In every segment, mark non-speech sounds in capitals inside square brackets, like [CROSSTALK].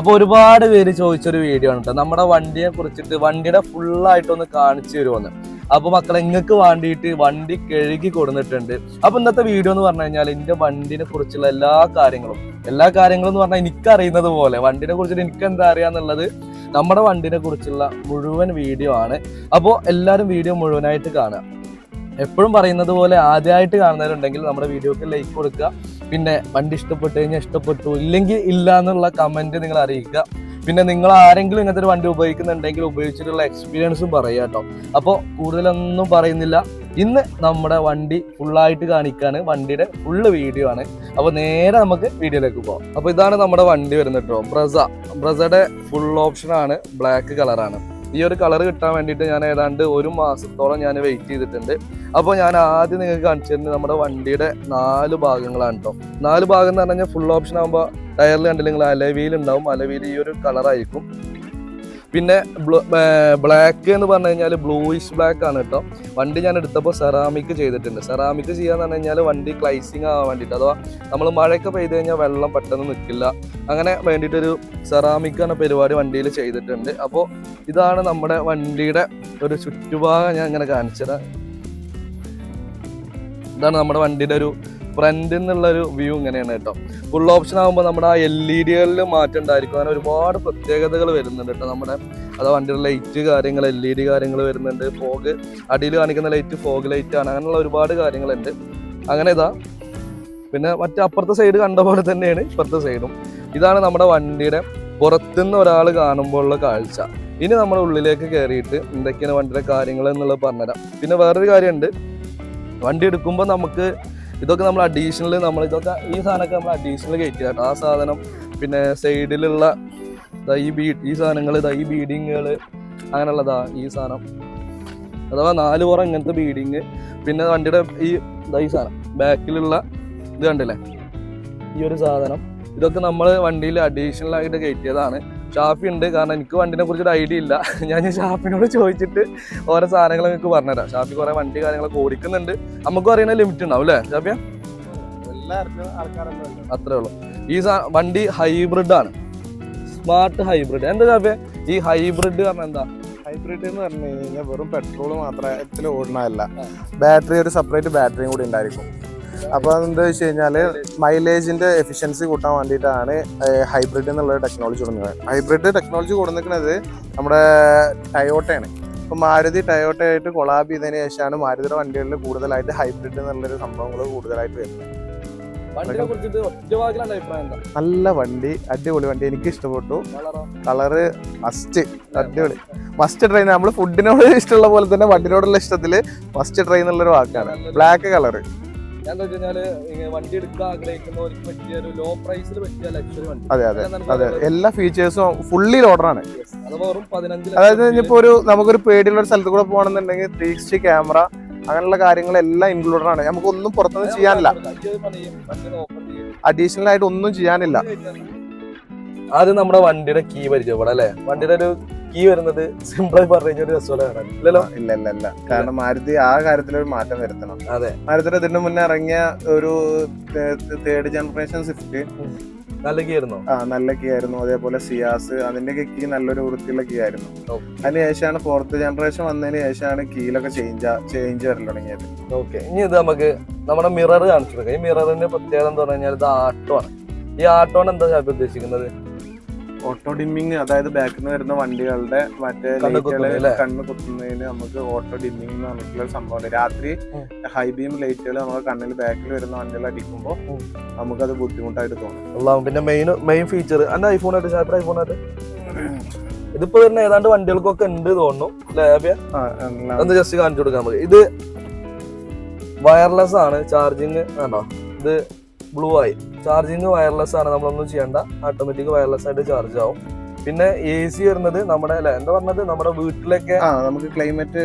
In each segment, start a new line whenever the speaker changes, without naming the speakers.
അപ്പൊ ഒരുപാട് പേര് ചോദിച്ചൊരു വീഡിയോ ആണ് കേട്ടോ നമ്മുടെ വണ്ടിയെ കുറിച്ചിട്ട് വണ്ടിയുടെ ഫുള്ളായിട്ടൊന്ന് കാണിച്ചു തരുമെന്ന് അപ്പോൾ മക്കളെ നിങ്ങൾക്ക് വേണ്ടിയിട്ട് വണ്ടി കഴുകി കൊടുത്തിട്ടുണ്ട് അപ്പോൾ ഇന്നത്തെ വീഡിയോ എന്ന് പറഞ്ഞു കഴിഞ്ഞാൽ എന്റെ വണ്ടിനെ കുറിച്ചുള്ള എല്ലാ കാര്യങ്ങളും എല്ലാ കാര്യങ്ങളും എന്ന് പറഞ്ഞാൽ എനിക്ക് അറിയുന്നത് പോലെ വണ്ടിനെ കുറിച്ചിട്ട് എനിക്ക് എന്താ അറിയാന്നുള്ളത് നമ്മുടെ വണ്ടിനെ കുറിച്ചുള്ള മുഴുവൻ വീഡിയോ ആണ്. അപ്പോൾ എല്ലാവരും വീഡിയോ മുഴുവനായിട്ട് കാണുക. എപ്പോഴും പറയുന്നത് പോലെ ആദ്യമായിട്ട് കാണുന്നവരുണ്ടെങ്കിൽ നമ്മുടെ വീഡിയോക്ക് ലൈക്ക് കൊടുക്കുക. പിന്നെ വണ്ടി ഇഷ്ടപ്പെട്ടു കഴിഞ്ഞാൽ ഇഷ്ടപ്പെട്ടു ഇല്ലെങ്കിൽ ഇല്ല എന്നുള്ള കമന്റ് നിങ്ങൾ അറിയിക്കുക. പിന്നെ നിങ്ങൾ ആരെങ്കിലും ഇങ്ങനത്തെ ഒരു വണ്ടി ഉപയോഗിക്കുന്നുണ്ടെങ്കിൽ ഉപയോഗിച്ചിട്ടുള്ള എക്സ്പീരിയൻസും പറയുക കേട്ടോ. അപ്പോൾ കൂടുതലൊന്നും പറയുന്നില്ല. ഇന്ന് നമ്മുടെ വണ്ടി ഫുള്ളായിട്ട് കാണിക്കാണ്. വണ്ടിയുടെ ഫുള്ള് വീഡിയോ ആണ്. അപ്പോൾ നേരെ നമുക്ക് വീഡിയോയിലേക്ക് പോകാം അപ്പോൾ ഇതാണ് നമ്മുടെ വണ്ടി വരുന്നത് കേട്ടോ. ബ്രസ ബ്രസയുടെ ഫുൾ ഓപ്ഷനാണ് ബ്ലാക്ക് കളറാണ് ഈ ഒരു കളർ കിട്ടാൻ വേണ്ടിയിട്ട് ഞാൻ ഏതാണ്ട് ഒരു മാസത്തോളം ഞാൻ വെയിറ്റ് ചെയ്തിട്ടുണ്ട്. അപ്പോൾ ഞാൻ ആദ്യം നിങ്ങൾക്ക് കാണിച്ചു തരുന്നത് നമ്മുടെ വണ്ടിയുടെ നാല് ഭാഗങ്ങളാണ് കേട്ടോ നാല് ഭാഗം എന്ന് പറഞ്ഞാൽ ഫുൾ ഓപ്ഷൻ ആകുമ്പോൾ ടയറിൽ കണ്ടില്ലെങ്കിൽ അലവീൽ ഉണ്ടാവും അലവീൽ ഈ ഒരു കളറായിരിക്കും പിന്നെ ബ്ലാക്ക് എന്ന് പറഞ്ഞു കഴിഞ്ഞാൽ ബ്ലൂയിഷ് ബ്ലാക്ക് ആണ് കേട്ടോ വണ്ടി ഞാൻ എടുത്തപ്പോൾ സെറാമിക് ചെയ്തിട്ടുണ്ട്. സെറാമിക് ചെയ്യാന്ന് പറഞ്ഞു കഴിഞ്ഞാൽ വണ്ടി ക്ലൈസിങ് ആവാൻ വേണ്ടിയിട്ട് അഥവാ നമ്മൾ മഴയൊക്കെ പെയ്ത് കഴിഞ്ഞാൽ വെള്ളം പെട്ടെന്ന് നിൽക്കില്ല അങ്ങനെ വേണ്ടിയിട്ടൊരു സെറാമിക് എന്ന പരിപാടി വണ്ടിയിൽ ചെയ്തിട്ടുണ്ട്. അപ്പോൾ ഇതാണ് നമ്മുടെ വണ്ടിയുടെ ഒരു ചുറ്റുഭാഗം ഞാൻ ഇങ്ങനെ കാണിച്ചത് ഇതാണ് നമ്മുടെ വണ്ടിയുടെ ഒരു ഫ്രണ്ട് എന്നുള്ളൊരു വ്യൂ ഇങ്ങനെയാണ് കേട്ടോ. ഫുൾ ഓപ്ഷൻ ആകുമ്പോൾ നമ്മുടെ ആ എൽ ഇ ഡികളിൽ മാറ്റം ഉണ്ടായിരിക്കും. അങ്ങനെ ഒരുപാട് പ്രത്യേകതകൾ വരുന്നുണ്ട് കേട്ടോ നമ്മുടെ. അത് വണ്ടിയുടെ ലൈറ്റ് കാര്യങ്ങൾ എൽ ഇ ഡി കാര്യങ്ങൾ വരുന്നുണ്ട്. ഫോഗ് അടിയിൽ കാണിക്കുന്ന ലൈറ്റ് ഫോഗ് ലൈറ്റ് ആണ്. അങ്ങനെയുള്ള ഒരുപാട് കാര്യങ്ങളുണ്ട്. അങ്ങനെ ഇതാ. പിന്നെ മറ്റേ അപ്പുറത്തെ സൈഡ് കണ്ട പോലെ തന്നെയാണ് ഇപ്പുറത്തെ സൈഡും ഇതാണ് നമ്മുടെ വണ്ടിയുടെ പുറത്തുനിന്ന് ഒരാൾ കാണുമ്പോഴുള്ള കാഴ്ച. ഇനി നമ്മൾ ഉള്ളിലേക്ക് കയറിയിട്ട് എന്തൊക്കെയാണ് വണ്ടിയുടെ കാര്യങ്ങൾ എന്നുള്ളത് പറഞ്ഞുതരാം. പിന്നെ വേറൊരു കാര്യമുണ്ട്. വണ്ടി എടുക്കുമ്പോൾ നമുക്ക് ഇതൊക്കെ നമ്മൾ അഡീഷണൽ നമ്മൾ ഇതൊക്കെ ഈ സാധനമൊക്കെ നമ്മൾ അഡീഷണൽ കയറ്റി കേട്ടോ ആ സാധനം പിന്നെ സൈഡിലുള്ള ദാ ഈ ബീ ഈ സാധനങ്ങൾ ഇതാ ഈ ബീഡിങ്ങുകൾ അങ്ങനെയുള്ളതാ ഈ സാധനം. അഥവാ നാല് പുറം ഇങ്ങനത്തെ ബീഡിങ് പിന്നെ വണ്ടിയുടെ ഈ ഇതാ ഈ സാധനം ബാക്കിലുള്ള ഇത് കണ്ടില്ലേ? ഈ ഒരു സാധനം. ഇതൊക്കെ നമ്മൾ വണ്ടിയിൽ അഡീഷണൽ ആയിട്ട് കയറ്റിയതാണ്. ഷാഫി ഉണ്ട്. കാരണം എനിക്ക് വണ്ടിനെ കുറിച്ചൊരു ഐഡിയ ഇല്ല. [LAUGHS] ഞാൻ ഷാഫിനോട് ചോദിച്ചിട്ട് ഓരോ സാധനങ്ങൾ നിങ്ങൾക്ക് പറഞ്ഞുതരാം ഷാഫി കുറെ വണ്ടി കാര്യങ്ങളൊക്കെ ഓടിക്കുന്നുണ്ട്. നമുക്ക് അറിയണ ലിമിറ്റ് ഉണ്ടാവും അല്ലേ ഷാഫിയ? അത്രേ ഉള്ളൂ. ഈ വണ്ടി ഹൈബ്രിഡ് ആണ്. സ്മാർട്ട് ഹൈബ്രിഡ് എന്താ ഷാഫിയ? ഈ ഹൈബ്രിഡ് പറഞ്ഞാൽ എന്താ?
ഹൈബ്രിഡ് എന്ന് പറഞ്ഞു കഴിഞ്ഞാൽ വെറും പെട്രോൾ മാത്രത്തിൽ ഓടണമല്ല ബാറ്ററി ഒരു സെപ്പറേറ്റ് ബാറ്ററിയും കൂടി ഉണ്ടായിരിക്കും. അപ്പോൾ എന്താ വെച്ച് കഴിഞ്ഞാൽ മൈലേജിന്റെ എഫിഷ്യൻസി കൂട്ടാൻ വേണ്ടിയിട്ടാണ് ഹൈബ്രിഡ് എന്നുള്ള ടെക്നോളജി കൊടുക്കുന്നത് ഹൈബ്രിഡ് ടെക്നോളജി കൊടുക്കുന്നത് നമ്മുടെ ടയോട്ടയാണ് ഇപ്പൊ മാരുതി ടയോട്ട ആയിട്ട് കൊളാബ് ചെയ്തതിന് ശേഷമാണ് മാരുതിയുടെ വണ്ടികളിൽ കൂടുതലായിട്ട് ഹൈബ്രിഡ് എന്നുള്ളൊരു സംഭവങ്ങൾ കൂടുതലായിട്ട് വരുന്നത്. നല്ല വണ്ടി അടിപൊളി വണ്ടി. എനിക്ക് ഇഷ്ടപ്പെട്ടു.
കളറോ
മസ്റ്റ് അടിപൊളി. മസ്റ്റ് ട്രെയിൻ നമ്മൾ ഫുഡിനോട് ഇഷ്ടമുള്ള പോലെ തന്നെ വണ്ടിനോടുള്ള ഇഷ്ടത്തിൽ മസ്റ്റ് ട്രെയിൻ എന്നുള്ളൊരു വാക്കാണ്. ബ്ലാക്ക് കളറ്
എന്താ വണ്ടി എടുക്കാൻ ആഗ്രഹിക്കുന്നവർക്ക് പറ്റിയ ഒരു ലോ പ്രൈസിൽ പറ്റിയ ലക്ഷറി വണ്ടി.
അതെ അതെ അതെ. എല്ലാ ഫീച്ചേഴ്സും ഫുള്ളി
പതിനഞ്ച്
അതായത് ഇനിയിപ്പോ ഒരു നമുക്കൊരു പേടിയുള്ള ഒരു സ്ഥലത്ത് കൂടെ പോകണമെന്നുണ്ടെങ്കിൽ ത്രീ സിക്സ്റ്റി ക്യാമറ അങ്ങനെയുള്ള കാര്യങ്ങളെല്ലാം ഇൻക്ലൂഡഡ് ആണ്. നമുക്ക് ഒന്നും പുറത്തുനിന്ന് ചെയ്യാനില്ല. അഡീഷണൽ ആയിട്ട് ഒന്നും ചെയ്യാനില്ല.
ആദ്യം നമ്മുടെ വണ്ടിയുടെ കീ പരിചയപ്പെടാം അല്ലെ? വണ്ടിയുടെ ഒരു കീ വരുന്നത് സിമ്പിളായി പറഞ്ഞു ഒരു രസമുള്ള കാണാൻ? ഇല്ലല്ലോ?
ഇല്ല ഇല്ല ഇല്ല. കാരണം മാരുതി ആ കാര്യത്തിൽ ഒരു മാറ്റം വരുത്തണം.
അതെ.
മാരുതിയുടെ ഇതിന് മുന്നേ ഇറങ്ങിയ ഒരു തേർഡ് ജനറേഷൻ സ്വിഫ്റ്റ്
നല്ല കീ ആയിരുന്നു?
ആ നല്ല കീ ആയിരുന്നു. അതേപോലെ സിയാസ് അതിന്റെ കീ നല്ലൊരു വൃത്തിയുള്ള കീ ആയിരുന്നു. അതിന് ശേഷമാണ് ഫോർത്ത് ജനറേഷൻ വന്നതിന് ശേഷമാണ് കീലൊക്കെ ചേഞ്ച് ചേഞ്ച് വരൽ തുടങ്ങിയത്.
ഓക്കെ. ഇനി ഇത് നമുക്ക് നമ്മുടെ മിറർ കാണിച്ചു കൊടുക്കാം. ഈ മിററിന്റെ പ്രത്യേകത എന്ന് പറഞ്ഞു കഴിഞ്ഞാൽ ഇത് ആട്ടോ ആണ് ഈ ആട്ടോണ് എന്താ ഉദ്ദേശിക്കുന്നത്?
ഓട്ടോ ഡിമ്മിങ് അതായത് ബാക്കിൽ നിന്ന് വരുന്ന വണ്ടികളുടെ മറ്റേ
കണ്ണ് ലൈറ്റുകൾ
കണ്ണ് കുത്തുന്നതിന് നമുക്ക് ഓട്ടോ ഡിമ്മിങ് എന്ന് പറഞ്ഞിട്ടുള്ള സംഭവം സംഭവമുണ്ട് രാത്രി. ഹൈ ബീം ലൈറ്റുകൾ നമ്മുടെ കണ്ണിൽ ബാക്കിൽ വരുന്ന വണ്ടികൾ അടിക്കുമ്പോൾ
നമുക്ക്
നമുക്കത് ബുദ്ധിമുട്ടായിട്ട് തോന്നും.
പിന്നെ മെയിൻ മെയിൻ ഫീച്ചർ എന്റെ ഐഫോൺ ആയിട്ട് ഷാപ്പിയുടെ ഐഫോൺ ആയിട്ട്? ഇതിപ്പോ തന്നെ ഏതാണ്ട് വണ്ടികൾക്കൊക്കെ ഉണ്ട് തോന്നുന്നു. ലാബിയ ഒന്ന് ജസ്റ്റ് കാണിച്ചു കൊടുക്കാൻ നമുക്ക് ഇത് വയർലെസ് ആണ്. ചാർജിങ് ആണോ ഇത് ബ്ലൂ ആയി. ചാർജിങ് വയർലെസ് ആണ്. നമ്മളൊന്നും ചെയ്യേണ്ട. ഓട്ടോമാറ്റിക് വയർലെസ് ആയിട്ട് ചാർജ് ആവും. പിന്നെ എ സി വരുന്നത് നമ്മുടെ അല്ല എന്താ പറഞ്ഞത്? നമ്മുടെ വീട്ടിലൊക്കെ
നമുക്ക് ക്ലൈമറ്റ്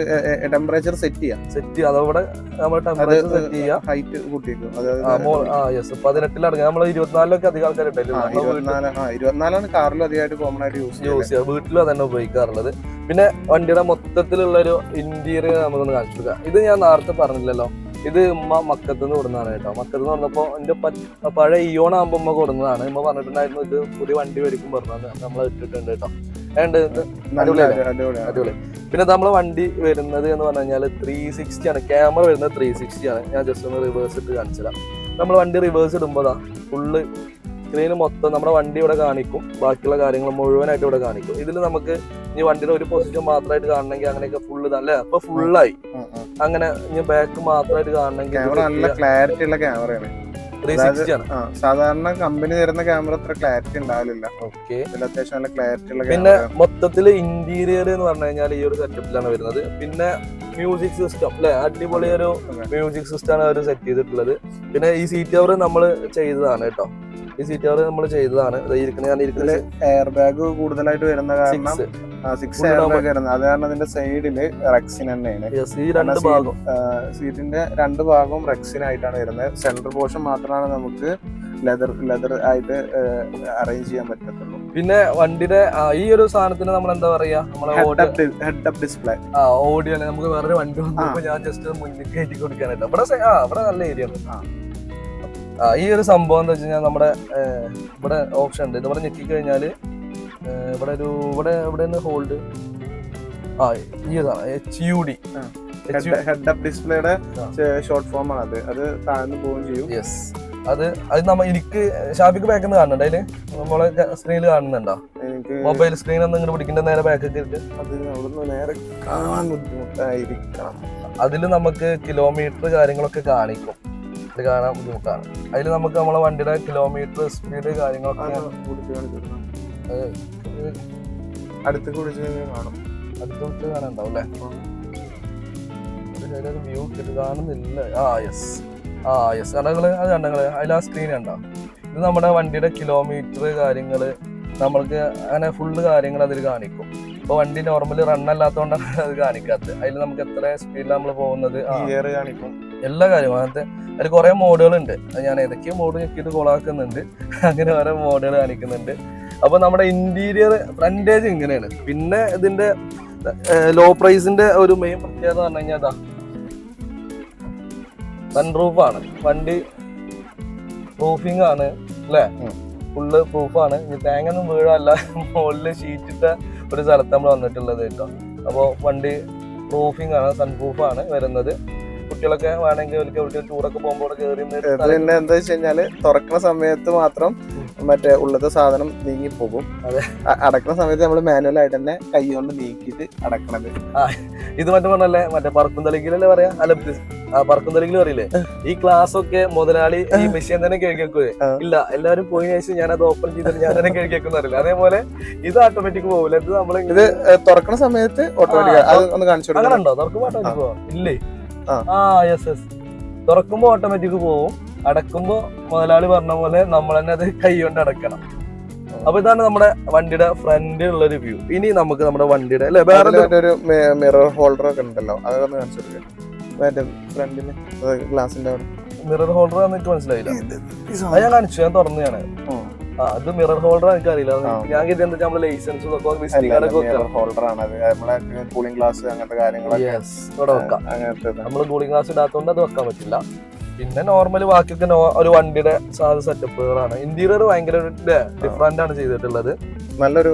ടെമ്പറേച്ചർ സെറ്റ് ചെയ്യാം.
സെറ്റ് ചെയ്യാം. അതവിടെ നമ്മൾ ടെമ്പറേച്ചർ സെറ്റ് ചെയ്യാം.
ഹൈറ്റ് കൂട്ടിയേക്കും.
പതിനെട്ടിലടങ്ങി നമ്മൾ ഇരുപത്തിനാലിലൊക്കെ അധികം
ആൾക്കാർ
ആൾക്കാരുണ്ടല്ലോ
ഇരുപത്തിനാലാണ് കാറിൽ അധികമായിട്ട് കോമൺ ആയിട്ട് യൂസ്
യൂസ് ചെയ്യാം. വീട്ടിലും അതന്നെ ഉപയോഗിക്കാറുള്ളത്. പിന്നെ വണ്ടിയുടെ മൊത്തത്തിലുള്ള ഒരു ഇന്റീരിയർ നമുക്കൊന്ന് കാണിച്ചു ഇത് ഞാൻ നേരത്തെ പറഞ്ഞില്ലല്ലോ. ഇത് ഉമ്മ മക്കത്ത് നിന്ന് കൊടുന്നതാണ് കേട്ടോ. മക്കത്ത് നിന്ന് പറഞ്ഞപ്പോ എന്റെ പഴയ ഇയോൺ ആകുമ്പോ ഉമ്മ കൊടുന്നതാണ്. ഉമ്മ പറഞ്ഞിട്ടുണ്ടായിരുന്നു ഇത് പുതിയ വണ്ടി മേടിക്കും പറഞ്ഞത് നമ്മൾ ഇട്ടിട്ടുണ്ട് കേട്ടോ. ഏണ്ട്? അടിപൊളി. പിന്നെ നമ്മളെ വണ്ടി വരുന്നത് എന്ന് പറഞ്ഞു കഴിഞ്ഞാൽ ത്രീ സിക്സ്റ്റി ആണ്. ക്യാമറ വരുന്നത് ത്രീ സിക്സ്റ്റി ആണ്. ഞാൻ ജസ്റ്റ് ഒന്ന് റിവേഴ്സ് ഇട്ട് കാണിച്ചതാണ് നമ്മൾ വണ്ടി റിവേഴ്സ് ഇടുമ്പോൾ ഫുള്ള് സ്ക്രീന് മൊത്തം നമ്മുടെ വണ്ടി ഇവിടെ കാണിക്കും. ബാക്കിയുള്ള കാര്യങ്ങൾ മുഴുവനായിട്ട് ഇവിടെ കാണിക്കും. ഇതിൽ നമുക്ക് ഇനി വണ്ടിയുടെ ഒരു പൊസിഷൻ മാത്രമായിട്ട് കാണണമെങ്കിൽ അങ്ങനെയൊക്കെ ഫുള്ള് അല്ലേ? അപ്പൊ ഫുള്ളായി അങ്ങനെ ഇനി ബാക്ക് മാത്രമായിട്ട്
ക്യാമറ നല്ല
കാണണമെങ്കിൽ
ക്ലാരിറ്റി ഉള്ള ക്യാമറയാണ് സാധാരണ കമ്പനി തരുന്ന ക്യാമറ അത്ര ക്ലാരിറ്റി ഉണ്ടാവില്ല. അത്യാവശ്യം നല്ല ക്ലാരിറ്റി ഉള്ള
പിന്നെ മൊത്തത്തിൽ ഇന്റീരിയർ എന്ന് പറഞ്ഞു കഴിഞ്ഞാൽ ഈ ഒരു സെറ്റപ്പിലാണ് വരുന്നത്. പിന്നെ മ്യൂസിക് സിസ്റ്റം അല്ലെ? അടിപൊളി ഒരു മ്യൂസിക് സിസ്റ്റം ആണ് അവർ സെറ്റ് ചെയ്തിട്ടുള്ളത്. പിന്നെ ഈ സീറ്റ് കവർ നമ്മൾ ചെയ്തതാണ് കേട്ടോ. ഈ സീറ്റ് കവർ നമ്മൾ ചെയ്തതാണ് ഇരിക്കുന്ന ഞാൻ ഇരിക്കുന്ന
എയർ ബാഗ് കൂടുതലായിട്ട് വരുന്ന കാരണം
സിക്സ്
എയർ. ബാഗ് വരുന്നത്. അത് കാരണം അതിന്റെ സൈഡിൽ റെക്സിൻ തന്നെയാണ്.
ഈ രണ്ട് ഭാഗം.
സീറ്റിന്റെ രണ്ട് ഭാഗവും റെക്സിൻ ആയിട്ടാണ് വരുന്നത്. സെൻട്രൽ പോർഷൻ മാത്രമാണ് നമുക്ക് ലെതർ ലെതർ ആയിട്ട് അറേഞ്ച് ചെയ്യാൻ പറ്റത്തുള്ളൂ.
പിന്നെ വണ്ടിയുടെ ഈ ഒരു സാധനത്തിന് നമ്മൾ എന്താ പറയാ?
ഹെഡ് അപ്പ് ഡിസ്പ്ലേ
ആ ഓഡിയോ നമുക്ക് വേറൊരു വണ്ടി വന്നപ്പോ ഞാൻ ജസ്റ്റ് മുന്നിൽ കയറ്റി കൊടുക്കാനായിട്ട്. ആ ഇവിടെ നല്ല ഏരിയ ആണ്. ഈ ഒരു സംഭവം എന്താ വെച്ച് കഴിഞ്ഞാൽ നമ്മുടെ ഇവിടെ ഓപ്ഷൻ ഉണ്ട്. ഇത് ഇവിടെ ഞെക്കി ഇവിടെ ഒരു ഇവിടെ ഇവിടെ ഹോൾഡ് ആ ഈ ഇതാണ് H U D
head up ഡിസ്പ്ലേയുടെ short form ആണ് അത്. അത് താഴ്ന്നു പോവുകയും ചെയ്യും.
യെസ് അത് അത് നമ്മ എനിക്ക് ഷാബിക്ക് ബാക്കിൽ നിന്ന് കാണുന്നുണ്ട് അതിൽ? നമ്മളെ സ്ക്രീനിൽ കാണുന്നുണ്ടോ? മൊബൈൽ സ്ക്രീൻ ഒന്നും ഇങ്ങനെ പിടിക്കേണ്ട നേരെ ബാക്ക് ഇട്ട്.
അത് അവിടുന്ന് നേരെ കാണാൻ ബുദ്ധിമുട്ടായിരിക്കണം.
അതിൽ നമുക്ക് കിലോമീറ്റർ കാര്യങ്ങളൊക്കെ കാണിക്കും. ഇത് കാണാൻ ബുദ്ധിമുട്ടാണ്. അതിൽ നമുക്ക് നമ്മളെ വണ്ടിയുടെ കിലോമീറ്റർ സ്പീഡ് കാര്യങ്ങളൊക്കെ
അടുത്ത്.
ഏഹ്,
അടുത്ത് കാണും.
അടുത്തോട്ട് കാണാനുണ്ടാവും അല്ലേ? വ്യൂ ഇത് കാണുന്നില്ല. ആ യെസ് ആ യെസ് കണ്ടങ്ങൾ അത് കണ്ടങ്ങൾ അതിൽ ആ സ്ക്രീൻ കണ്ടോ? ഇത് നമ്മുടെ വണ്ടിയുടെ കിലോമീറ്റർ കാര്യങ്ങൾ നമ്മൾക്ക് അങ്ങനെ ഫുള്ള് കാര്യങ്ങൾ അതിൽ കാണിക്കും. ഇപ്പൊ വണ്ടി നോർമലി റൺ അല്ലാത്തതുകൊണ്ടാണ് അത് കാണിക്കാത്തത്. അതിൽ നമുക്ക് എത്ര സ്പീഡിൽ നമ്മൾ പോകുന്നത്?
കാണിക്കും.
എല്ലാ കാര്യവും അങ്ങനത്തെ അതിൽ കുറെ അത് ഞാൻ ഏതൊക്കെയോ മോഡ് ഞെക്കിയിട്ട് കോളാക്കുന്നുണ്ട് അങ്ങനെ ഓരോ മോഡുകൾ കാണിക്കുന്നുണ്ട്. അപ്പൊ നമ്മുടെ ഇന്റീരിയർ ഫ്രണ്ടേജ് ഇങ്ങനെയാണ്. പിന്നെ ഇതിന്റെ ലോ പ്രൈസിന്റെ ഒരു മെയിൻ പ്രത്യേകത പറഞ്ഞു കഴിഞ്ഞാൽ അതാ സൺറൂഫ് ആണ്. വണ്ടി പ്രൂഫിംഗ് ആണ് അല്ലേ. ഫുള്ള് പ്രൂഫാണ് ഇനി തേങ്ങൊന്നും വീഴല്ല മുകളിൽ ഷീറ്റിട്ട ഒരു സ്ഥലത്ത് നമ്മൾ വന്നിട്ടുള്ളത് കേട്ടോ. അപ്പോൾ വണ്ടി പ്രൂഫിംഗ് ആണ് സൺ ആണ് വരുന്നത്. കുട്ടികളൊക്കെ വേണമെങ്കിൽ അവർക്ക് ടൂറൊക്കെ പോകുമ്പോൾ കയറി
പിന്നെ എന്താ വെച്ച് കഴിഞ്ഞാൽ തുറക്കുന്ന സമയത്ത് മാത്രം മറ്റേ ഉള്ളത്തെ സാധനം നീങ്ങി പോകും.
അതെ.
അടക്കുന്ന സമയത്ത് നമ്മൾ മാനുവൽ ആയിട്ട് തന്നെ കൈ കൊണ്ട് നീക്കിയിട്ട് അടക്കണത്.
ഇത് മറ്റേ പറഞ്ഞല്ലേ മറ്റേ പറക്കും തളിക്കലല്ലേ പറയാ? അല്ല പറക്കും പറക്കുന്തളിക്കൽ പറയില്ലേ ഈ ക്ലാസ് ഒക്കെ മുതലാളി ഈ മെഷീൻ തന്നെ കേൾക്കേ. ഇല്ല എല്ലാവരും പോയി ശേഷം ഞാൻ അത് ഓപ്പൺ ചെയ്തിട്ട് ഞാൻ തന്നെ കേൾക്കുന്ന അറിയില്ല. അതേപോലെ ഇത് ഓട്ടോമാറ്റിക് പോകില്ല ഇത് നമ്മൾ
ഇത് തുറക്കുന്ന സമയത്ത് ഓട്ടോമാറ്റിക് അത് ഒന്ന് കാണിച്ചു
അങ്ങനെ ഉണ്ടോ തുറക്കുമ്പോ ഓട്ടോമാറ്റിക് പോവാം? ഇല്ലേ?
ആ.
യെസ് യെസ് തുറക്കുമ്പോ ഓട്ടോമാറ്റിക് പോവും. അടക്കുമ്പോ മുതലാളി പറഞ്ഞ പോലെ നമ്മൾ തന്നെ അത് കൈ കൊണ്ട് അടക്കണം. അപ്പൊ ഇതാണ് നമ്മുടെ വണ്ടിയുടെ ഫ്രണ്ട് ഉള്ള ഒരു വ്യൂ ഇനി നമുക്ക് നമ്മുടെ വണ്ടിയുടെ അല്ലെ? വേറെ
ഒരു മിറർ ഹോൾഡർ ഒക്കെ ഉണ്ടല്ലോ കാണിച്ചു മറ്റേ ഫ്രണ്ടിന് ഗ്ലാസിന്റെ അവിടെ.
മിറർ ഹോൾഡർ എനിക്ക് മനസ്സിലായില്ല. ഞാൻ കാണിച്ചു ഞാൻ തുറന്നു ഞാൻ അത് മിറർ ഹോൾഡർ എനിക്ക് അറിയില്ല ഞാൻ കരുതി എന്താ നമ്മൾ ലൈസൻസ്
കൂളിംഗ് ഗ്ലാസ് അങ്ങനത്തെ കാര്യങ്ങളൊക്കെ.
ഇവിടെ വെക്കാം. നമ്മൾ കൂളിംഗ് ഗ്ലാസ് ഇടാത്തതുകൊണ്ട് അത് വെക്കാൻ പറ്റില്ല. പിന്നെ നോർമൽ ബാക്കിയൊക്കെ ഒരു വണ്ടിയുടെ സാധ സെറ്റപ്പുകളാണ് ഇന്റീരിയർ ഭയങ്കര ഡിഫറെന്റ് ആണ് ചെയ്തിട്ടുള്ളത്.
നല്ലൊരു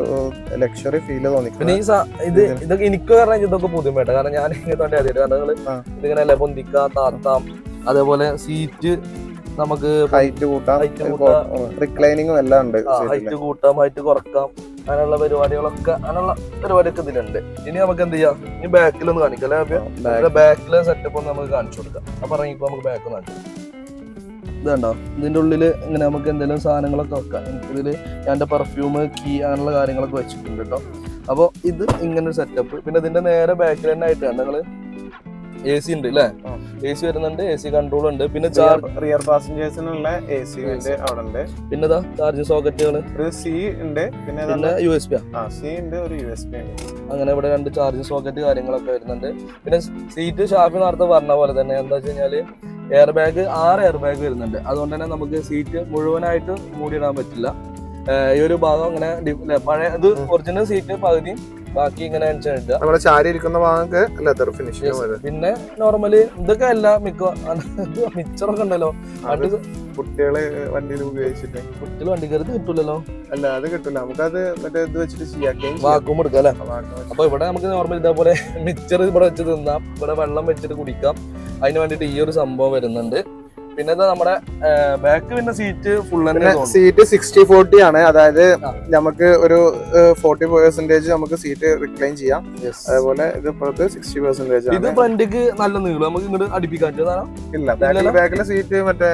ലക്ഷറി ഫീൽ
പിന്നെ
തോന്നിക്കുന്നത്
ഈ ഇത് ഇതൊക്കെ എനിക്ക് പറഞ്ഞാൽ ഇതൊക്കെ പുതുമേട്ട. കാരണം ഞാൻ ഇങ്ങനത്തെ വണ്ടി ആദ്യമായിട്ട് കാരണം. ഇതിങ്ങനെ പൊന്തിക്കാം താത്താം അതേപോലെ സീറ്റ് നമുക്ക്
ഹൈറ്റ് കൂട്ടാം റിക്ലൈനിങ്ങും എല്ലാം ഉണ്ട്.
ഹൈറ്റ് കൂട്ടാം ഹൈറ്റ് കുറക്കാം. അങ്ങനെയുള്ള പരിപാടികളൊക്കെ അങ്ങനെയുള്ള പരിപാടിയൊക്കെ ഇതിലുണ്ട്. ഇനി നമുക്ക് എന്ത് ചെയ്യാം? ഇനി ബാക്കിൽ ഒന്ന് കാണിക്കാം അല്ലെ ബാക്കിലെ സെറ്റപ്പ് ഒന്ന് നമുക്ക് കാണിച്ചു കൊടുക്കാം. അപ്പൊ ഇറങ്ങിപ്പോ നമുക്ക് ബാക്ക് കാണിച്ചു ഇതുണ്ടോ ഇതിന്റെ ഉള്ളിൽ ഇങ്ങനെ നമുക്ക് എന്തെങ്കിലും സാധനങ്ങളൊക്കെ വെക്കാം. ഇതിൽ ഞാൻ എന്റെ പെർഫ്യൂം കീ അങ്ങനെയുള്ള കാര്യങ്ങളൊക്കെ വെച്ചിട്ടുണ്ട് കേട്ടോ. അപ്പോൾ ഇത് ഇങ്ങനെ സെറ്റപ്പ് പിന്നെ ഇതിന്റെ നേരെ ബാക്കിൽ തന്നെ ആയിട്ട് ഞങ്ങൾ എ സി ഉണ്ട് അല്ലേ എ സി വരുന്നുണ്ട് എ സി കൺട്രോൾ ഉണ്ട്. പിന്നെ
റിയർ പാസഞ്ചേഴ്സിനുള്ള എ സി അവിടെ ഉണ്ട്
പിന്നെ ചാർജിങ് സോക്കറ്റുകൾ
ഒരു സി ഉണ്ട് പിന്നെ
യു എസ് പി
സി ഉണ്ട് ഒരു യു എസ് പി ഉണ്ട്.
അങ്ങനെ ഇവിടെ രണ്ട് ചാർജിങ് സോക്കറ്റ് കാര്യങ്ങളൊക്കെ വരുന്നുണ്ട്. പിന്നെ സീറ്റ് ഷാഫി നേരത്തെ പറഞ്ഞ പോലെ തന്നെ എന്താ വെച്ച് കഴിഞ്ഞാൽ എയർ ബാഗ് ആറ് എയർ ബാഗ് വരുന്നുണ്ട്. അതുകൊണ്ട് തന്നെ നമുക്ക് സീറ്റ് മുഴുവനായിട്ട് മൂടിയിടാൻ പറ്റില്ല. ഈ ഒരു ഭാഗം അങ്ങനെ പഴയ ഇത് ഒറിജിനൽ സീറ്റ് പകുതിയും ബാക്കി ഇങ്ങനെ
നമ്മുടെ ചാരി ഇരിക്കുന്ന ഭാഗമൊക്കെ ലെതർ ഫിനിഷിംഗ്
പിന്നെ നോർമലി ഇതൊക്കെ അല്ല മിക്ക മിച്ചറൊക്കെ ഉണ്ടല്ലോ.
കുട്ടികളെ
വണ്ടി
വണ്ടിയിൽ ഉപയോഗിച്ചിട്ട്.
കുട്ടികൾ വണ്ടി കയറി കിട്ടൂലല്ലോ.
അല്ല അത് കിട്ടില്ല നമുക്കത് മറ്റേ ഇത് വെച്ചിട്ട് ചെയ്യാം.
വാക്കും എടുക്കാം അല്ലേ? അപ്പൊ ഇവിടെ നമുക്ക് നോർമൽ ഇതേപോലെ [LAUGHS] മിച്ചർ ഇവിടെ വെച്ച് തിന്നാം. ഇവിടെ വെള്ളം വെച്ചിട്ട് കുടിക്കാം. അതിന് വേണ്ടിട്ട് ഈ ഒരു സംഭവം വരുന്നുണ്ട്. പിന്നെ നമ്മുടെ ബാക്ക് പിന്നെ സീറ്റ് ഫുൾ തന്നെ.
സീറ്റ് സിക്സ്റ്റി ഫോർട്ടി ആണ്. അതായത് നമുക്ക് ഒരു ഫോർട്ടി പെർസെന്റേജ് നമുക്ക് സീറ്റ് റിക്ലൈൻ ചെയ്യാം. അതേപോലെ ഇത് ഇപ്പോഴത്തെ സിക്സ്റ്റി പെർസെന്റേജ്
ഇത് ഫ്രണ്ടിക്ക് നല്ല നീളം. നമുക്ക് ഇങ്ങോട്ട് അടിപ്പിക്കാൻ
ഇല്ല ബാക്കിലെ ബാക്കിലെ സീറ്റ് മറ്റേ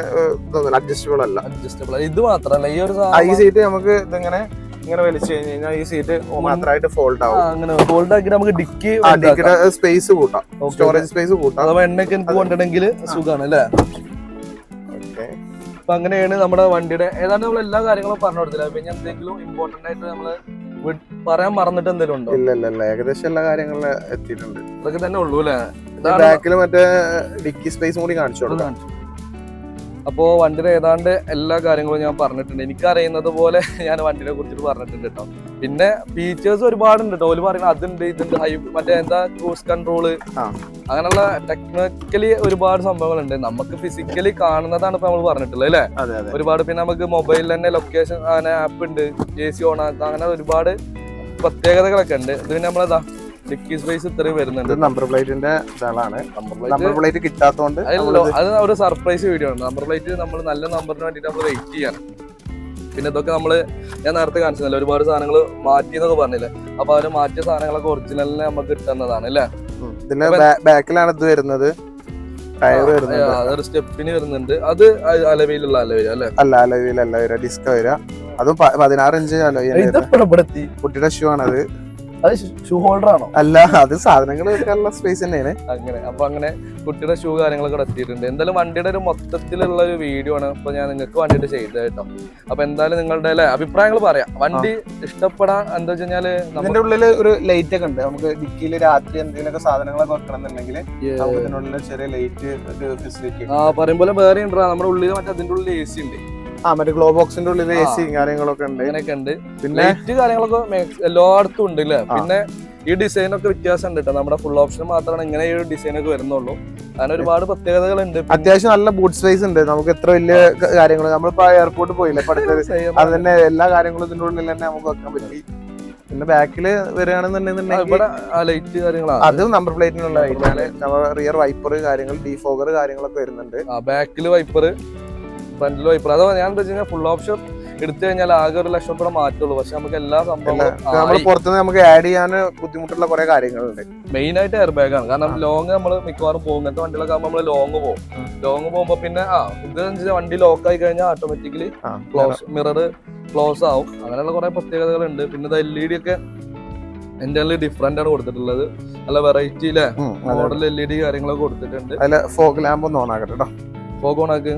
അഡ്ജസ്റ്റബിൾ അല്ല.
അഡ്ജസ്റ്റബിൾ ഇത് മാത്രല്ല ഈ ഒരു
ഈ സീറ്റ് നമുക്ക് ഇതിങ്ങനെ ഇങ്ങനെ വലിച്ചു കഴിഞ്ഞ് കഴിഞ്ഞാൽ ഈ സീറ്റ് മാത്രമായിട്ട് ഫോൾഡ് ആവും.
അങ്ങനെ ഫോൾഡ് ആക്കി നമുക്ക് ഡിക്കി
ഡിക്കിയുടെ സ്പേസ് കൂട്ടാം. സ്റ്റോറേജ് സ്പേസ് കൂട്ടാം.
അഥവാ എണ്ണയ്ക്ക് എനിക്ക് കൊണ്ടിട്ടുണ്ടെങ്കിൽ സുഖമാണ് അല്ലേ? അപ്പൊ അങ്ങനെയാണ് നമ്മുടെ വണ്ടിയുടെ ഏതാണ്ട് നമ്മൾ എല്ലാ കാര്യങ്ങളും പറഞ്ഞു കൊടുത്തില്ല. പിന്നെ എന്തെങ്കിലും ഇമ്പോർട്ടന്റ് ആയിട്ട് നമ്മൾ പറയാൻ മറന്നിട്ട് എന്തെങ്കിലും ഉണ്ടോ?
ഇല്ല ഇല്ല ഇല്ല. ഏകദേശം എല്ലാ കാര്യങ്ങളിലും എത്തിയിട്ടുണ്ട്.
ഇതൊക്കെ തന്നെ ഉള്ളൂ അല്ലേ?
ബാക്കിൽ മറ്റേ ഡിക്കി സ്പേസും കൂടി കാണിച്ചു കൊടുക്കാം.
അപ്പോ വണ്ടിയുടെ ഏതാണ്ട് എല്ലാ കാര്യങ്ങളും ഞാൻ പറഞ്ഞിട്ടുണ്ട്. എനിക്കറിയുന്നത് പോലെ [LAUGHS] ഞാൻ വണ്ടിയെ കുറിച്ചിട്ട് പറഞ്ഞിട്ടുണ്ട് കേട്ടോ പിന്നെ ഫീച്ചേഴ്സ് ഒരുപാടുണ്ട് കേട്ടോ ഓൽ പറയുന്നത് അതുണ്ട് ഇതുണ്ട് ഹൈ മറ്റേ എന്താ ക്രൂസ്
കൺട്രോൾ.
അങ്ങനെയുള്ള ടെക്നിക്കലി ഒരുപാട് സംഭവങ്ങളുണ്ട്. നമുക്ക് ഫിസിക്കലി കാണുന്നതാണ് ഇപ്പൊ നമ്മൾ പറഞ്ഞിട്ടുള്ളത് അല്ലേ ഒരുപാട് പിന്നെ നമുക്ക് മൊബൈലിൽ തന്നെ ലൊക്കേഷൻ അങ്ങനെ ആപ്പ് ഉണ്ട് എ സി ഓൺ ആക്കാം അങ്ങനെ ഒരുപാട് പ്രത്യേകതകളൊക്കെ ഉണ്ട്. ഇത് പിന്നെ നമ്മളെന്താ ഡിക്കി സ്പേസ് ഇത്രയും വരുന്നുണ്ട്.
നമ്പർ പ്ലേറ്റിന്റെ ഇതാണ്
നമ്പർ പ്ലേറ്റ് കിട്ടാത്തതുകൊണ്ട് അത് ഒരു സർപ്രൈസ് വീഡിയോ ആണ്. നമ്പർ പ്ലേറ്റ് നമ്മൾ നല്ല നമ്പറിന് വേണ്ടിയിട്ട് നമ്മൾ വെയിറ്റ് ചെയ്യാണ്. പിന്നെ ഇതൊക്കെ നമ്മൾ ഞാൻ നേരത്തെ കാണിച്ചതല്ലേ ഒരുപാട് സാധനങ്ങൾ മാറ്റി എന്നൊക്കെ പറഞ്ഞില്ലേ? അപ്പൊ അവർ മാറ്റിയ സാധനങ്ങളൊക്കെ ഒറിജിനലിനെ നമുക്ക് കിട്ടുന്നതാണ് അല്ലേ?
ഇതിന്റെ ബാക്കിലാണ് ഇത് വരുന്നത്.
അതൊരു സ്റ്റെപ്പിന് വരുന്നുണ്ട്. അത് അലവിയിലുള്ള അലവിയ അല്ലേ?
അല്ല അലവിയിലല്ല വരിക ഡിസ്ക് വരിക. അതും പതിനാറ് ഇഞ്ച് അലവിയാണ്
ഇതെപ്പെടുത്തി
കുട്ടിയുടെ ഷൂ ആണത്.
അത് ഷൂ ഹോൾഡർ ആണോ?
അല്ല അത് സാധനങ്ങൾ വെക്കാനുള്ള സ്പേസ് തന്നെയാണ്.
അങ്ങനെ അപ്പൊ അങ്ങനെ കുട്ടിയുടെ ഷൂ കാര്യങ്ങളൊക്കെ എത്തിയിട്ടുണ്ട്. എന്തായാലും വണ്ടിയുടെ ഒരു മൊത്തത്തിലുള്ള ഒരു വീഡിയോ ആണ് ഇപ്പൊ ഞാൻ നിങ്ങൾക്ക് വണ്ടിയിട്ട് ചെയ്തത് കേട്ടോ. അപ്പൊ എന്തായാലും നിങ്ങളുടെ അല്ലേ അഭിപ്രായങ്ങൾ പറയാം. വണ്ടി ഇഷ്ടപ്പെടാൻ എന്താ വെച്ച് കഴിഞ്ഞാൽ നമ്മുടെ
ഇതിന്റെ ഉള്ളിൽ ഒരു ലൈറ്റ് ഒക്കെ ഉണ്ട്. നമുക്ക് ഡിക്കിയിൽ രാത്രി എന്തെങ്കിലുമൊക്കെ സാധനങ്ങളൊക്കെ വെക്കണം എന്നുണ്ടെങ്കിൽ നമുക്ക് ഇതിനുള്ളിൽ ചെറിയ ലൈറ്റ് ഒരു ഫെസിലിറ്റി
ആ പറയും പോലെ വേറെ ഉണ്ടാ നമ്മുടെ ഉള്ളിൽ മറ്റേ അതിന്റെ ഉള്ളിൽ എ സി ഉണ്ട്.
ആ മറ്റേ ഗ്ലോ ബോക്സിന്റെ ഉള്ളിൽ എ കാര്യങ്ങളൊക്കെ ഉണ്ട്.
അങ്ങനെയൊക്കെ ഉണ്ട്.
പിന്നെ
ലൈറ്റ് കാര്യങ്ങളൊക്കെ എല്ലായിടത്തും ഉണ്ട് അല്ലേ പിന്നെ ഈ ഡിസൈൻ ഒക്കെ വ്യത്യാസം ഉണ്ട് കേട്ടോ നമ്മുടെ ഫുൾ ഓപ്ഷൻ മാത്രമാണ് ഇങ്ങനെ ഈ ഡിസൈനൊക്കെ ഡിസൈൻ ഒക്കെ വരുന്നുള്ളൂ. അങ്ങനെ ഒരുപാട് പ്രത്യേകതകൾ ഉണ്ട്.
അത്യാവശ്യം നല്ല ബൂട്ട് സ്പേസ് ഉണ്ട്. നമുക്ക് എത്ര വലിയ കാര്യങ്ങൾ നമ്മളിപ്പോ എയർപോർട്ട് പോയില്ലേ? [LAUGHS] പഠിച്ചത്. അത് തന്നെ എല്ലാ കാര്യങ്ങളും ഇതിന്റെ ഉള്ളിൽ തന്നെ നമുക്ക് വെക്കാൻ പറ്റി. പിന്നെ ബാക്കിൽ വരികയാണെന്നുണ്ടെന്നുണ്ടെങ്കിൽ
കാര്യങ്ങളാണ്.
അത് നമ്പർ പ്ലേറ്റിനുള്ള റിയർ വൈപ്പർ കാര്യങ്ങൾ ഡീഫോഗർ കാര്യങ്ങളൊക്കെ വരുന്നുണ്ട്.
ബാക്കിൽ വൈപ്പർ ഫ്രണ്ടിൽ വൈപ്പർ അഥവാ ഞാൻ എന്താ വെച്ചാൽ ഫുൾ ഓപ്ഷൻ എടുത്തു കഴിഞ്ഞാൽ ആകെ ഒരു ലക്ഷം രൂപ മാറ്റുള്ളൂ പക്ഷെ നമുക്ക് എല്ലാ സംഭവങ്ങളും
നമ്മൾ പുറത്തുനിന്ന് നമുക്ക് ആഡ് ചെയ്യാൻ ബുദ്ധിമുട്ടുള്ള കുറെ കാര്യങ്ങളുണ്ട്.
മെയിൻ ആയിട്ട് എയർ ബാഗ് ആണ്. കാരണം ലോങ് നമ്മൾ മിക്കവാറും പോകും. ഇങ്ങനത്തെ വണ്ടികളൊക്കെ ആകുമ്പോൾ നമ്മൾ ലോങ് പോകും. ലോങ് പോകുമ്പോ പിന്നെ ആ ഇത് വണ്ടി ലോക്ക് ആയി കഴിഞ്ഞാൽ ഓട്ടോമാറ്റിക്കലി ക്ലോസ് മിറർ ക്ലോസ് ആവും. അങ്ങനെയുള്ള കുറെ പ്രത്യേകതകളുണ്ട്. പിന്നെ ഇത് എൽ ഇ ഡി ഒക്കെ എന്റെ ഡിഫറെന്റ് ആണ് കൊടുത്തിട്ടുള്ളത്. നല്ല വെറൈറ്റി അല്ലേ മോഡൽ എൽ ഇ ഡി കാര്യങ്ങളൊക്കെ കൊടുത്തിട്ടുണ്ട്.
ഫോക്ക് ഫോഗ് ലാമ്പ് ഒന്ന് ഓൺ ആക്കട്ടെ ഫോക്ക്
ഫോഗ് ഓൺ ആക്ക്.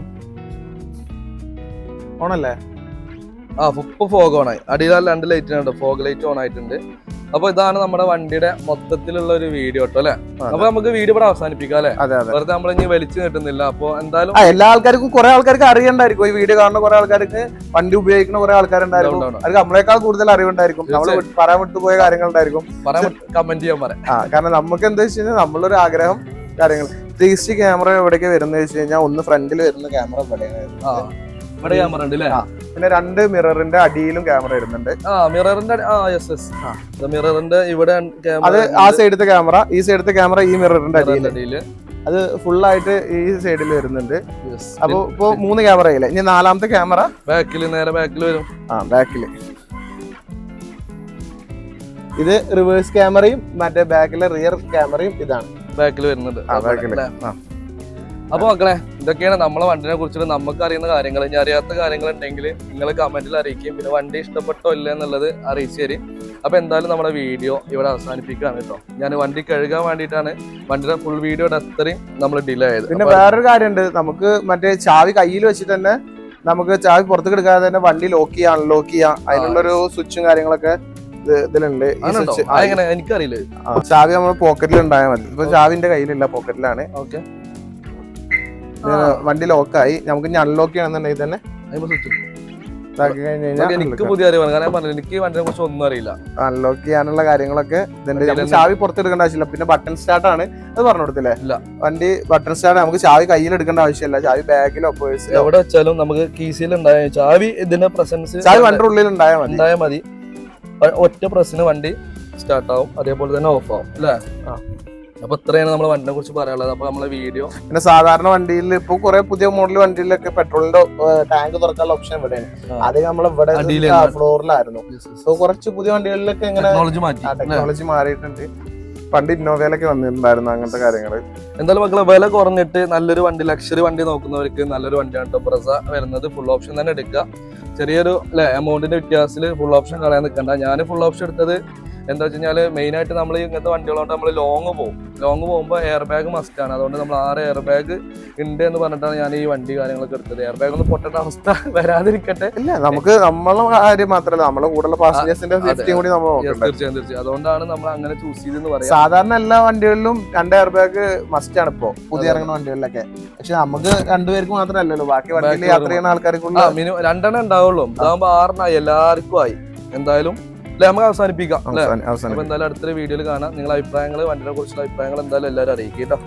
ഓണല്ലേ?
ആ ഇപ്പൊ ഫോഗ് ഓൺ ആയി. അടിയിൽ ആ രണ്ട് ലൈറ്റിനുണ്ട് ഫോഗ് ലൈറ്റ് ഓൺ ആയിട്ടുണ്ട്. അപ്പൊ ഇതാണ് നമ്മുടെ വണ്ടിയുടെ മൊത്തത്തിലുള്ള ഒരു വീഡിയോ കേട്ടോ അല്ലെ? അപ്പൊ നമുക്ക് വീഡിയോ ഇവിടെ അവസാനിപ്പിക്കാം അല്ലെ? വെറുതെ നമ്മൾ ഇനി വലിച്ചു കിട്ടുന്നില്ല അപ്പൊ എന്തായാലും
എല്ലാ ആൾക്കാർക്കും കുറെ ആൾക്കാർക്ക് അറിയണ്ടായിരിക്കും. ഈ വീഡിയോ കാണുന്ന കുറെ ആൾക്കാർക്ക് വണ്ടി ഉപയോഗിക്കുന്ന കുറെ ആൾക്കാരുണ്ടായിരിക്കും. അവർക്ക് നമ്മളെക്കാൾ കൂടുതൽ അറിവുണ്ടായിരിക്കും. നമ്മൾ പറയാൻ വിട്ടുപോയ കാര്യങ്ങളുണ്ടായിരിക്കും.
പറയാൻ കമന്റ് ചെയ്യാൻ പറയാം.
ആ കാരണം നമുക്ക് എന്താ വെച്ച് കഴിഞ്ഞാൽ നമ്മളൊരു ആഗ്രഹം കാര്യങ്ങൾ. ത്രീ സിക്സ്റ്റി ക്യാമറ എവിടേക്ക് വരുന്നത് വെച്ച് കഴിഞ്ഞാൽ ഒന്ന് ഫ്രണ്ടിൽ വരുന്ന ക്യാമറ ഇവിടെയാണ്
ഇവിടെ ക്യാമറ ഉണ്ട് അല്ലേ
പിന്നെ രണ്ട് മിററിന്റെ അടിയിലും ക്യാമറ വരുന്നുണ്ട്.
ആ മിററിന്റെ ആ യെസ് യെസ്
ആ.
മിററിന്റെ ഇവിടെ
അത് ആ സൈഡത്തെ ക്യാമറ ഈ സൈഡത്തെ ക്യാമറ ഈ മിററിന്റെ അടിയിൽ അത് ഫുൾ ആയിട്ട് ഈ സൈഡിൽ വരുന്നുണ്ട്. അപ്പൊ ഇപ്പൊ മൂന്ന് ക്യാമറ ഇല്ലേ ഇനി നാലാമത്തെ ക്യാമറ
ബാക്കിൽ നേരെ ബാക്കിൽ വരും.
ആ ബാക്കിൽ ഇത് റിവേഴ്സ് ക്യാമറയും മറ്റേ ബാക്കിലെ റിയർ ക്യാമറയും ഇതാണ്.
ബാക്കിൽ വരുന്നത്.
ആ
ബാക്കിൽ
ആ.
അപ്പൊ മക്കളെ ഇതൊക്കെയാണ് നമ്മളെ വണ്ടിനെ കുറിച്ചിട്ട് നമുക്ക് അറിയുന്ന കാര്യങ്ങൾ. ഇനി അറിയാത്ത കാര്യങ്ങൾ ഉണ്ടെങ്കിൽ നിങ്ങൾ കമന്റിൽ അറിയിക്കും. പിന്നെ വണ്ടി ഇഷ്ടപ്പെട്ടോ ഇല്ല എന്നുള്ളത് അറിയിച്ചു തരും. അപ്പൊ എന്തായാലും നമ്മുടെ വീഡിയോ ഇവിടെ അവസാനിപ്പിക്കുകയാണ് കേട്ടോ. ഞാൻ വണ്ടി കഴുകാൻ വേണ്ടിയിട്ടാണ് വണ്ടിയുടെ ഫുൾ വീഡിയോയുടെ അത്രയും നമ്മൾ ഡിലേ ആയത്.
പിന്നെ വേറൊരു കാര്യമുണ്ട്. നമുക്ക് മറ്റേ ചാവി കയ്യിൽ വെച്ചിട്ട് തന്നെ നമുക്ക് ചാവി പുറത്തേക്ക് എടുക്കാതെ തന്നെ വണ്ടി ലോക്ക് ചെയ്യാം അൺലോക്ക് ചെയ്യാം. അതിനുള്ളൊരു സ്വിച്ചും കാര്യങ്ങളൊക്കെ ഇത് ഇതിലുണ്ട്.
എനിക്കറിയില്ല.
ചാവി നമ്മുടെ പോക്കറ്റിൽ ഉണ്ടായാൽ മതി. ഇപ്പൊ ചാവിന്റെ കയ്യിലില്ല പോക്കറ്റിലാണ്
ഓക്കെ.
വണ്ടി ലോക്കായി. നമുക്ക് ഇനി അൺലോക്ക് ചെയ്യണമെന്നുണ്ടെങ്കിൽ തന്നെ
എനിക്ക് പുതിയ അറിവാണ് കാരണം പറഞ്ഞു എനിക്ക് വണ്ടിനെ കുറിച്ച് ഒന്നും അറിയില്ല.
അൺലോക്ക് ചെയ്യാനുള്ള കാര്യങ്ങളൊക്കെ ഇതിന്റെ ചാവി പുറത്തെടുക്കേണ്ട ആവശ്യമില്ല. പിന്നെ ബട്ടൺ സ്റ്റാർട്ട് ആണ്. അത് പറഞ്ഞു കൊടുത്തില്ലേ. വണ്ടി ബട്ടൺ സ്റ്റാർട്ട് നമുക്ക് ചാവി കയ്യിൽ എടുക്കേണ്ട ആവശ്യമില്ല. ചാവി ബാഗിലോ പേഴ്സിലോ
എവിടെ വെച്ചാലും നമുക്ക് കീസിൽ ഉണ്ടായ ചാവി ഇതിന്റെ പ്രസൻസ്
ചാവി വണ്ടി ഉള്ളിൽ ഉണ്ടായാൽ മതി.
ഉണ്ടായാൽ മതി. ഒറ്റ പ്രസ്സിന് വണ്ടി സ്റ്റാർട്ട് ആവും. അതേപോലെ തന്നെ ഓഫ് ആവും. അല്ലേ?
ആ.
അപ്പൊ ഇത്രയാണ് നമ്മളെ വണ്ടിനെ കുറിച്ച് പറയാനുള്ളത്. അപ്പൊ നമ്മളെ വീഡിയോ.
പിന്നെ സാധാരണ വണ്ടിയിൽ ഇപ്പൊ കുറെ പുതിയ മോഡൽ വണ്ടിയിലൊക്കെ പെട്രോളിന്റെ ടാങ്ക് തുറക്കാനുള്ള ഓപ്ഷൻ ഇവിടെയാണ്. അത് നമ്മൾ ഇവിടെ. ഫ്ലോറിലായിരുന്നു സോ കുറച്ച് പുതിയ വണ്ടികളിലൊക്കെ ഇങ്ങനെ
ടെക്നോളജി
മാറിയിട്ടുണ്ട്. പണ്ട് ഇന്നോവയിലൊക്കെ വന്നിട്ടുണ്ടായിരുന്നു അങ്ങനത്തെ കാര്യങ്ങൾ
എന്തായാലും മക്കളെ വില കുറഞ്ഞിട്ട് നല്ലൊരു വണ്ടി ലക്ഷറി വണ്ടി നോക്കുന്നവർക്ക് നല്ലൊരു വണ്ടിയാണ് ബ്രസ വരുന്നത്. ഫുൾ ഓപ്ഷൻ തന്നെ എടുക്കുക. ചെറിയൊരു അല്ലെ എമൗണ്ടിന്റെ വ്യത്യാസത്തിൽ ഫുൾ ഓപ്ഷൻ കളയാൻ നിൽക്കണ്ട ഞാൻ ഫുൾ ഓപ്ഷൻ എടുത്തത് എന്താ വെച്ച് കഴിഞ്ഞാൽ മെയിൻ ആയിട്ട് നമ്മൾ ഇങ്ങനത്തെ വണ്ടികളോട്ട് നമ്മൾ ലോങ് പോകും ലോങ് പോകുമ്പോൾ എയർ ബാഗ് മസ്റ്റ് ആണ്. അതുകൊണ്ട് നമ്മൾ ആറ് എയർ ബാഗ് ഉണ്ട് എന്ന് പറഞ്ഞിട്ടാണ് ഞാൻ ഈ വണ്ടി കാര്യങ്ങളൊക്കെ എടുത്തത്. എയർ ബാഗ് ഒന്ന് പൊട്ടേണ്ട അവസ്ഥ [LAUGHS] വരാതിരിക്കട്ടെ.
ഇല്ല നമുക്ക് നമ്മളെ കാര്യം മാത്രമല്ല നമ്മളെ കൂടെയുള്ള പാസഞ്ചേഴ്സിന്റെ സേഫ്റ്റി കൂടി നമ്മൾ
തീർച്ചയായും തീർച്ചയായും. അതുകൊണ്ടാണ് നമ്മൾ അങ്ങനെ ചൂസ് ചെയ്തെന്ന് പറയാം.
സാധാരണ എല്ലാ വണ്ടികളിലും രണ്ട് എയർ ബാഗ് മസ്റ്റ് ആണ് ഇപ്പോ. പുതിയ ഇറങ്ങുന്ന വണ്ടികളിലൊക്കെ. പക്ഷെ നമുക്ക് രണ്ടുപേർക്ക് മാത്രമല്ലല്ലോ ബാക്കി വണ്ടിയിൽ യാത്ര ചെയ്യുന്ന ആൾക്കാർക്കുള്ള
മിനിമം രണ്ടെണ്ണം ഉണ്ടാവുള്ളൂ. ഇതാകുമ്പോ ആറെണ്ണായി എല്ലാവർക്കും ആയി. എന്തായാലും നമുക്ക് അവസാനിപ്പിക്കാം എന്തായാലും അടുത്തൊരു വീഡിയോയിൽ കാണാം. നിങ്ങളുടെ അഭിപ്രായങ്ങൾ വണ്ടിനെ കുറിച്ചുള്ള അഭിപ്രായങ്ങൾ എന്തായാലും എല്ലാവരും അറിയിക്കും കേട്ടോ.